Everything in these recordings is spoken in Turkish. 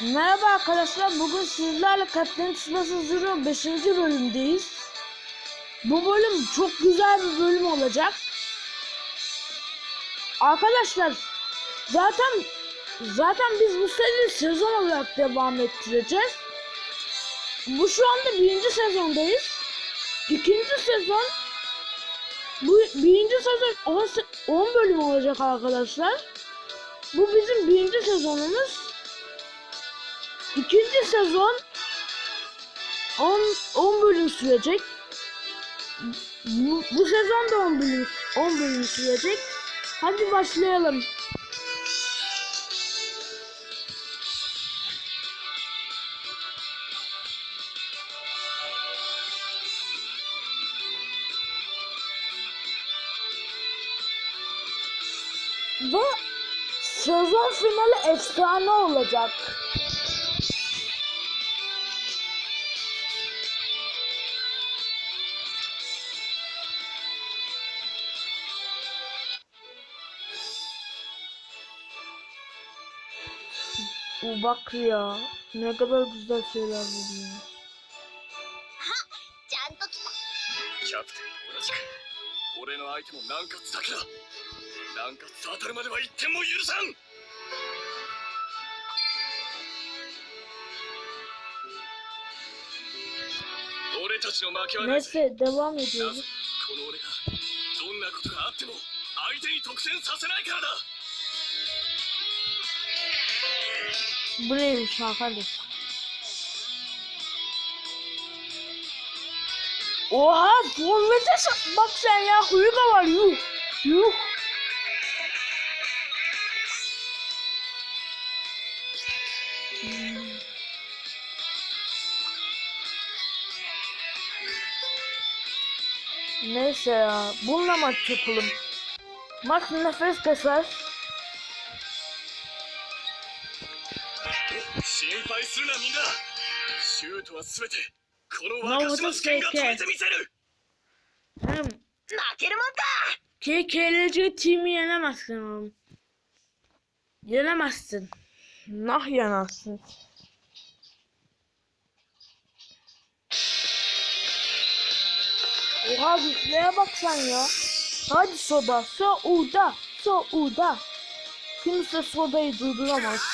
Merhaba arkadaşlar. Bugün sizlerle Kaptan Tsubasa Zero 5. bölümdeyiz. Bu bölüm çok güzel bir bölüm olacak. Arkadaşlar zaten zaten biz bu seriyi sezon olarak devam ettireceğiz. Bu şu anda birinci sezondayız. İkinci sezon bu birinci sezon 10, se- 10 bölüm olacak arkadaşlar. Bu bizim birinci sezonumuz. İkinci sezon 10 10 bölüm sürecek. Bu, bu sezon da 10 bölüm 10 bölüm sürecek. Hadi başlayalım. Ve sezon finali efsane olacak. の負けはないぜ Neyse devam なぜ ediyoruz. この俺がどんなことがあっても相手に得点させないからだ Bu neymiş arkadaş? Oha forvete bak sen ya Huyga var yuh. Yuh. Hmm. Neyse ya bununla maç yapalım. Maç nefes keser. 心配するなみんなシュートは全てこの若島試験が止めてみせる Hem 負けるもんか KKLC team'i yenemezsin oğlum. Yenemezsin. Nah yenemezsin. Oha güçlüğe bak sen ya. Hadi soda. Soda. Soda. Kimse sodayı durduramaz.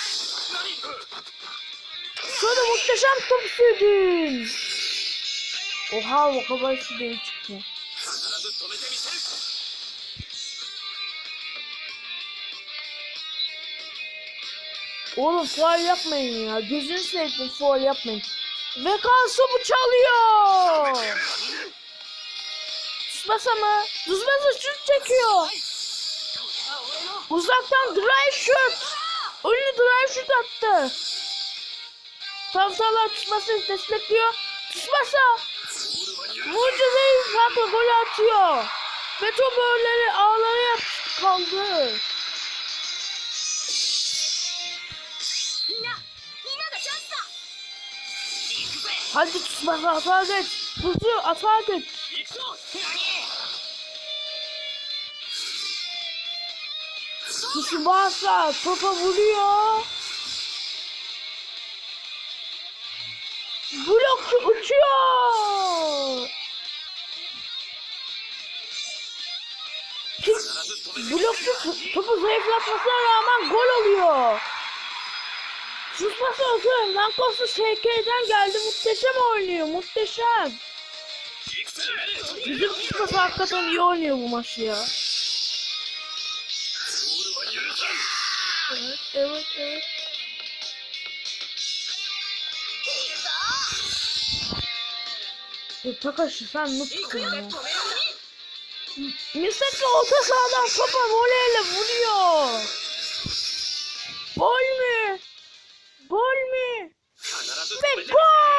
Sonra muhteşem top sürdün. Oha o kadar sürdüğü çıktı. Oğlum fuar yapmayın ya. Gözünü seveyim fuar yapmayın. Ve Kansu bu çalıyor. Tsubasa mı? Tsubasa şut çekiyor. Uzaktan drive shot. Ünlü drive shot attı. Tavşanlar tutmasını destekliyor. Tutmazsa mucizeyi Franco golü atıyor. Ve top önleri ağlara kaldı. Hadi tutmasa atağa geç. Tutu atağa geç. Tutmazsa topa vuruyor. Blokçu uçuyor. Blokçu topu zayıflatmasına rağmen gol oluyor. Susması olsun. Lankosu SK'den geldi. Muhteşem oynuyor. Muhteşem. Bizim Mustafa hakikaten iyi oynuyor bu maçı ya. Evet, evet, evet. Ya Takashi sen mutlusun ya. Misaki orta sahadan topa voleyle vuruyor. Gol mü? Gol mü? Ve gol!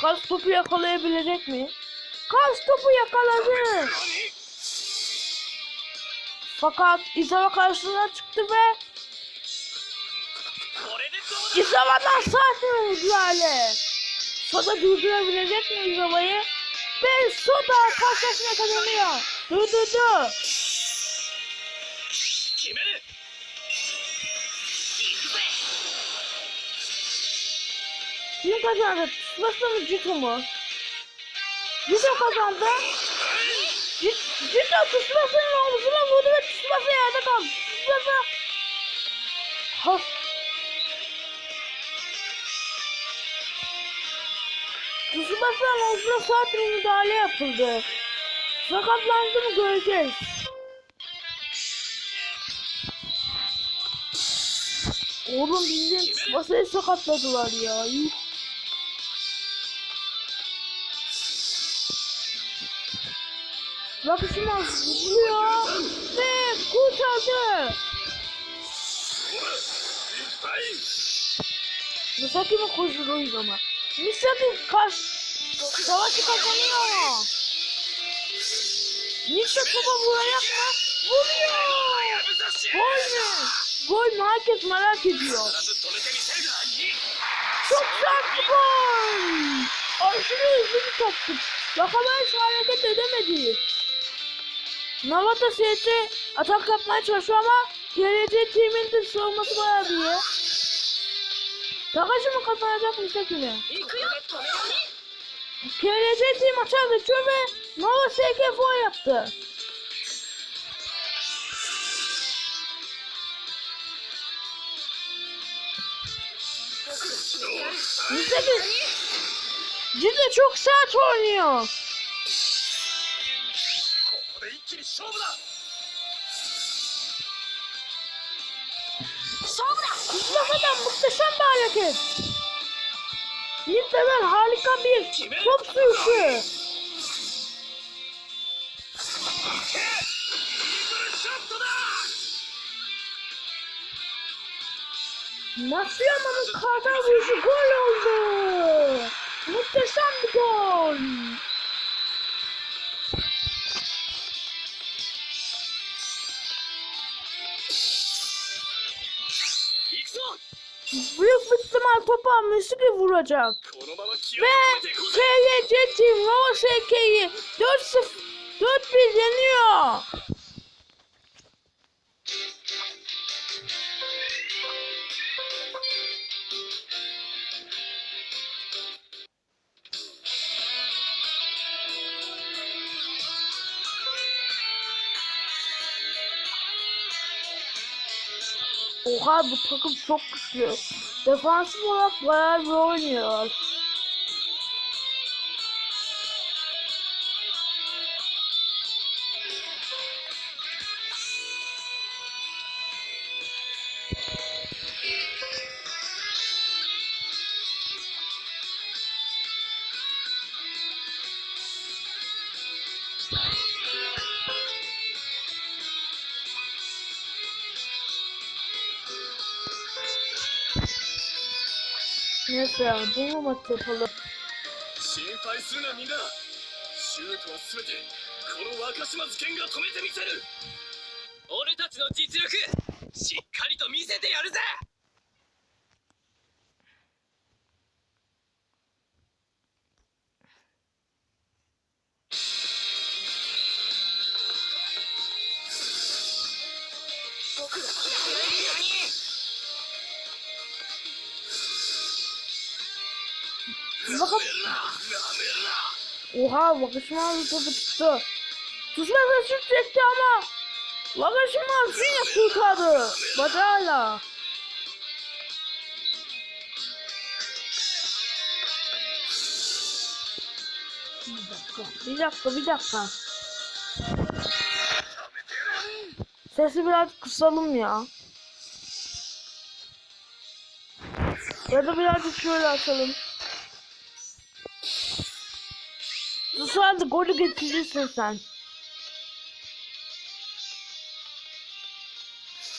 Kas topu yakalayabilecek mi? Kas topu yakaladı. Fakat İzava karşısına çıktı ve İzava'dan sahte müdahale. Soda durdurabilecek mi İzava'yı? Ve Soda karşısına kazanıyor. Durdurdu. Kim kazandı? Nasıl Cito mu? Cito kazandı. Jito Tsubasa'nın omzuna vurdu ve Tsubasa yerde kaldı. Tsubasa... Has... Tsubasa'nın omzuna bir müdahale yapıldı. Sakatlandı mı göreceğiz. Oğlum bildiğin Tsubasa'yı sakatladılar ya. Yuh. Bakışıma vuruyor ve kurtardı. Misaki mi koşuruyor ama? Misaki kaç savaşı kazanıyor. Misaki baba vuracak mı? Vuruyor. Gol mü? Gol mü? Herkes merak ediyor. Çok sert bir gol. Aşırı hızlı bir toptu. Yakalayış hareket edemedi. Navata CS atak yapmaya çalışıyor ama TRT team'in de savunması şey bayağı iyi. Takacı mı kazanacak Musa günü? TRT team aşağı geçiyor ve Nova SK foul yaptı. Musa Cidden çok sert oynuyor. Sobra! Sobra! İzlemeden muhteşem bir hareket. İzlemeden harika bir top sürüşü. Masuyama'nın kartal vuruşu gol oldu. Muhteşem bir gol. Kemal topa Müslük'ü vuracak. Ve KYC Team Roma 4-0 4-1 yeniyor. Oha bu takım çok güçlü. Defansif olarak bayağı bir 皆さん、どう思ってたの心配するなみんな。シュートは全てこの若島津剣が止めてみせる。俺たちの実力しっかりと見せてやるぜ。Bir topu tuttu. Tutmasa şut çekti ama bakışma yine kurtardı. Dakika, bir dakika, bir dakika. Sesi biraz kısalım ya. Ya da birazcık şöyle açalım. Bu sırada golü getirirsin sen.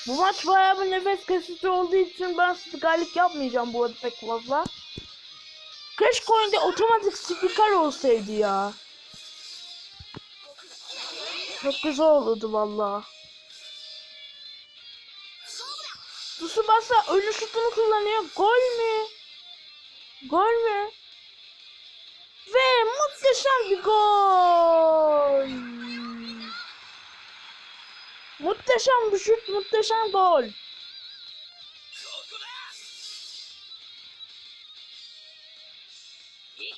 Bu maç bayağı bir nefes kesici olduğu için ben spikerlik yapmayacağım bu arada pek fazla. Keşke oyunda otomatik spiker olsaydı ya. Çok güzel olurdu valla. Tsubasa ölü şutunu kullanıyor. Gol mü? Gol mü? Muhteşem bir gol. Muhteşem bir şut, muhteşem gol.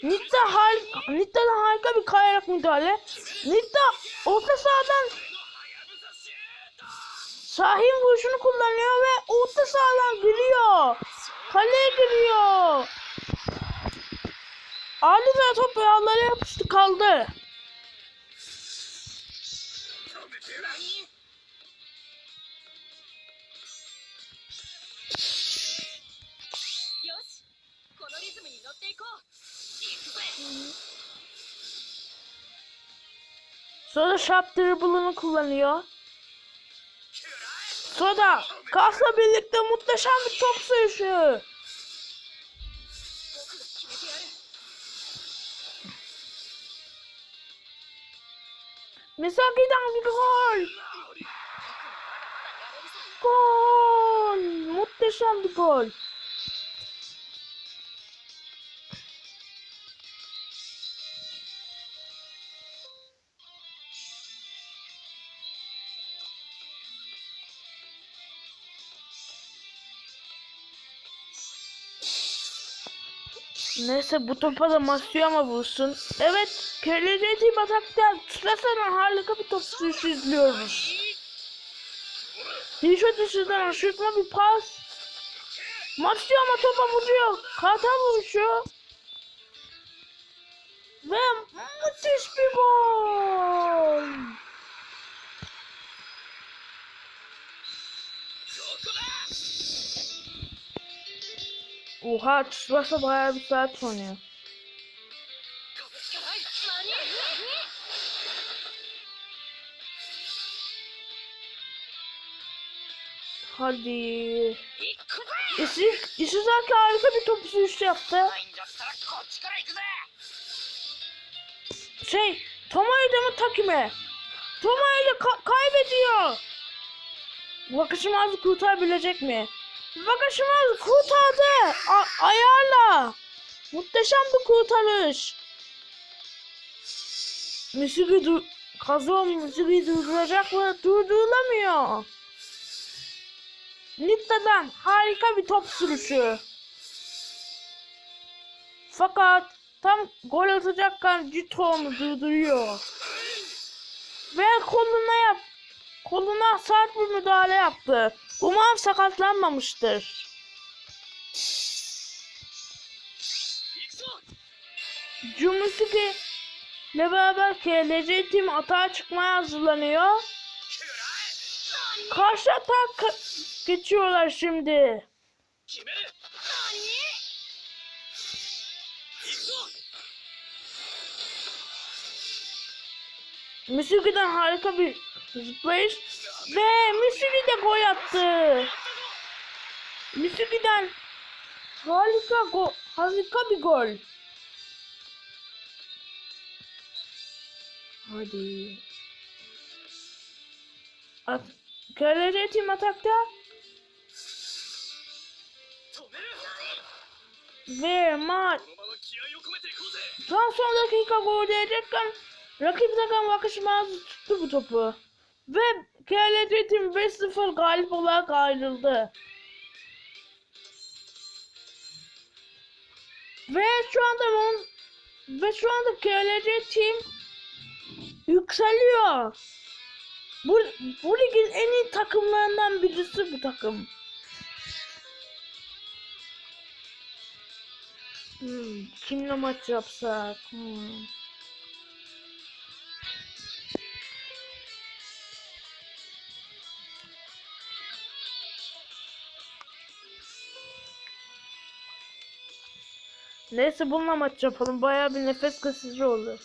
Nitta harika, Nitta'dan harika bir kayarak müdahale. Nitta orta sahadan Şahin vuruşunu kullanıyor ve orta sahadan giriyor. Kaleye giriyor. Ali ve top ayağlara yapıştı kaldı. Sonra Sharp Dribble'ını kullanıyor. Sonra kasla birlikte muhteşem bir top sürüşü. Mais ça qui dans le micro Goal Monte tes chambres de goal Neyse bu topa da Masuyama vursun. Evet, KLC Team Atak'ta Tsubasa'nın harika bir top sürüşü izliyoruz. Tişört dışından aşırtma bir pas. Matsuyama topa vuruyor. Kata vuruşu. Ve müthiş bir gol. Oha Tsubasa bayağı bir saat oynuyor. Hadi. İsi, Isuzaki harika bir topu sürüşü yaptı. Şey, Tomoyla mı Takime? Tomoyla ka kaybediyor. Bakışmazı kurtarabilecek mi? Wakashimazu kurtardı. A- ayarla. Muhteşem bir kurtarış. Misugi dur Kazuo Misugi durduracak mı? Durdurulamıyor. Nitta'dan harika bir top sürüşü. Fakat tam gol atacakken Jito onu durduruyor. Ve koluna yap koluna sert bir müdahale yaptı. Umarım sakatlanmamıştır. Jumusuke ile beraber KLC tim atağa çıkmaya hazırlanıyor. Karşı atak ka geçiyorlar şimdi. Müsüge'den harika bir zıplayış ve Müsügi de gol attı. Müsügi'den harika, go harika bir gol. Hadi. At. Kalede tim atakta. Ve maç. Tam son dakika gol edecekken rakip takım bakışmaz tuttu bu topu. Ve KLC Team 5-0 galip olarak ayrıldı. Ve şu anda on, ve şu anda KLC Team yükseliyor. Bu, bu ligin en iyi takımlarından birisi bu takım. Hmm, kimle maç yapsak? Hmm. Neyse bununla maç yapalım. Baya bir nefes kısıcı oldu.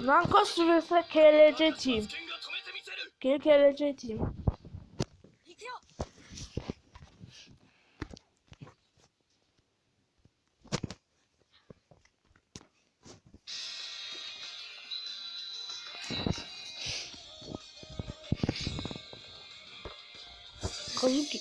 Nanko süresi KLC team. Geri KLC team. Thank you. Kazuki.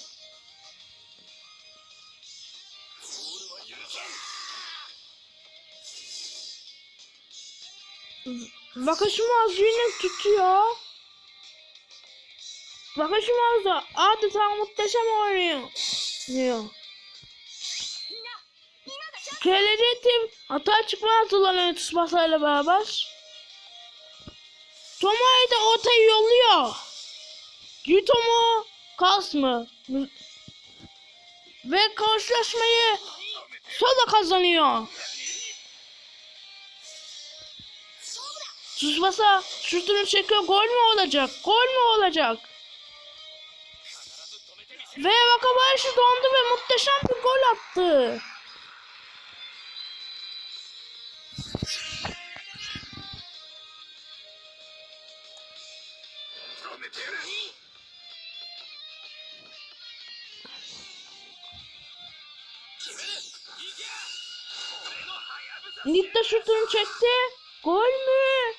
Bakışım az yine tutuyor. Bakışım az da adeta muhteşem oynuyor. Diyor. Gelecek tim hata çıkma atılan Tsubasa ile beraber. Tomoe de ortaya yolluyor. Yutomo mı? Ve karşılaşmayı Sola kazanıyor. Tsubasa şutunu çekiyor. Gol mü olacak? Gol mü olacak? Ve Wakabayashi dondu ve muhteşem bir gol attı. Şutunu çekti. Gol mü?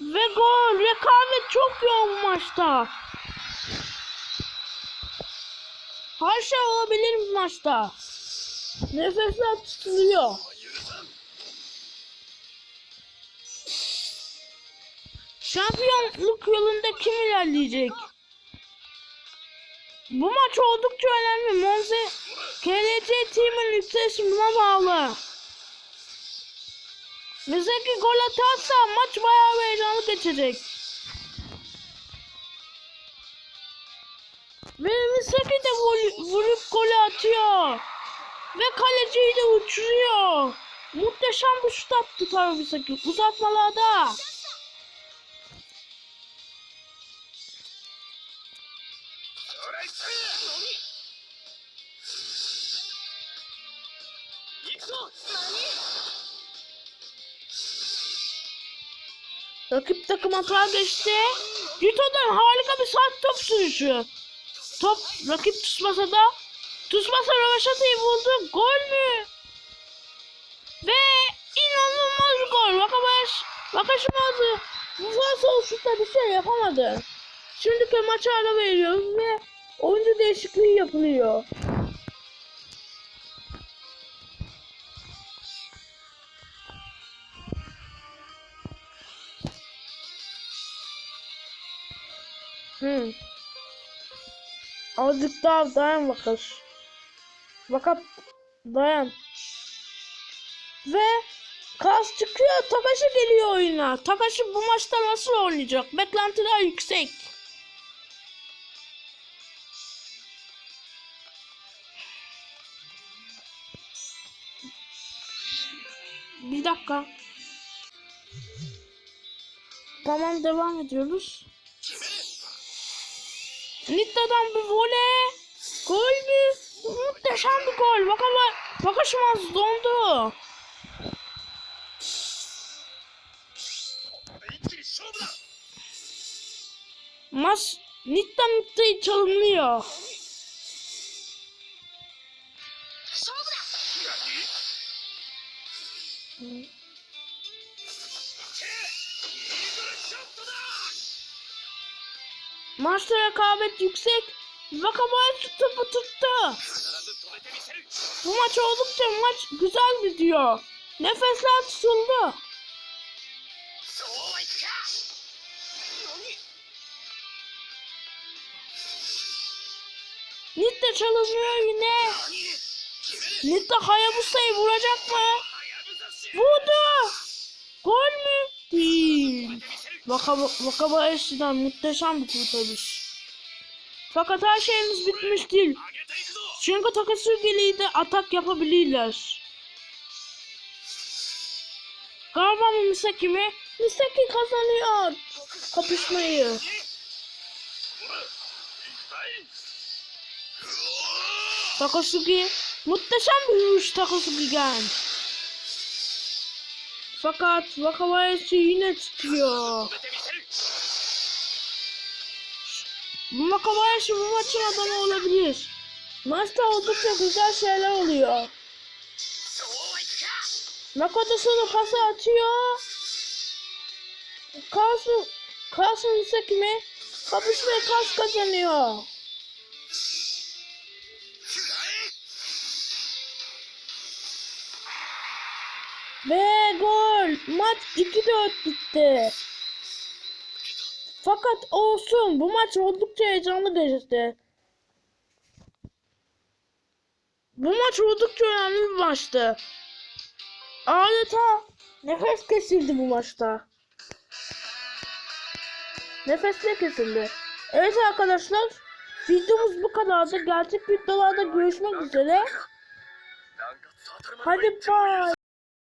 Ve gol. Rekabet çok yoğun maçta. Her şey olabilir maçta. Nefesler tutuluyor. Şampiyonluk yolunda kim ilerleyecek? Bu maç oldukça önemli. Monze KLC Team'in yükselişi buna bağlı. Misaki gol atarsa maç bayağı heyecanlı geçecek. Ve Misaki de vol- vurup gol atıyor. Ve kaleciyi de uçuruyor. Muhteşem bir şut attı tabii Misaki uzatmalarda. Rakip takım hata geçti. Yuto'dan harika bir saat top sürüşü. Top rakip Tsubasa da. Tsubasa Röveşata'yı vurdu. Gol mü? Ve inanılmaz gol. Wakabayaş, Wakashimazu bu sol şutta bir şey yapamadı. Şimdiki maça ara veriyoruz ve oyuncu değişikliği yapılıyor. Azıcık daha dayan bakalım. Bakalım dayan. Ve Kas çıkıyor. Takashi geliyor oyuna. Takashi bu maçta nasıl oynayacak? Beklentiler yüksek. Bir dakika. Tamam devam ediyoruz. Nitta'dan bir voley. Gol mü? Muhteşem bir gol. Bak ama bakışmaz dondu. Maç Nitta Nitta'yı çalınıyor. Mm-hmm. Maçta rekabet yüksek. Vakabayet topu tuttu. Bu maç oldukça maç güzel gidiyor. Nefesler tutuldu. Nitta çalışıyor yine. Nitta Hayabusa'yı vuracak mı? Vurdu. Gol mü? Değil. Vakaba, Vakaba Esri'den muhteşem bir kurtarış. Fakat her şeyimiz bitmiş değil. Çünkü Takasugi'liği de atak yapabilirler. Garma mı Misaki mi? Misaki kazanıyor kapışmayı. Takasugi muhteşem bir vuruş Takasugi'den. Fakat Wakabayashi yine tutuyor. Wakabayashi bu maçın adamı olabilir. Maçta oldukça güzel şeyler oluyor. Nakata sonra pası atıyor. Kalsın, kalsın ise kime? Kapışmaya kas kazanıyor. Ve gol. Maç 2-4 bitti. Fakat olsun. Bu maç oldukça heyecanlı geçti. Bu maç oldukça önemli bir maçtı. Adeta nefes kesildi bu maçta. Nefes ne kesildi? Evet arkadaşlar. Videomuz bu kadardı. Gerçek videolarda görüşmek üzere. Hadi bye.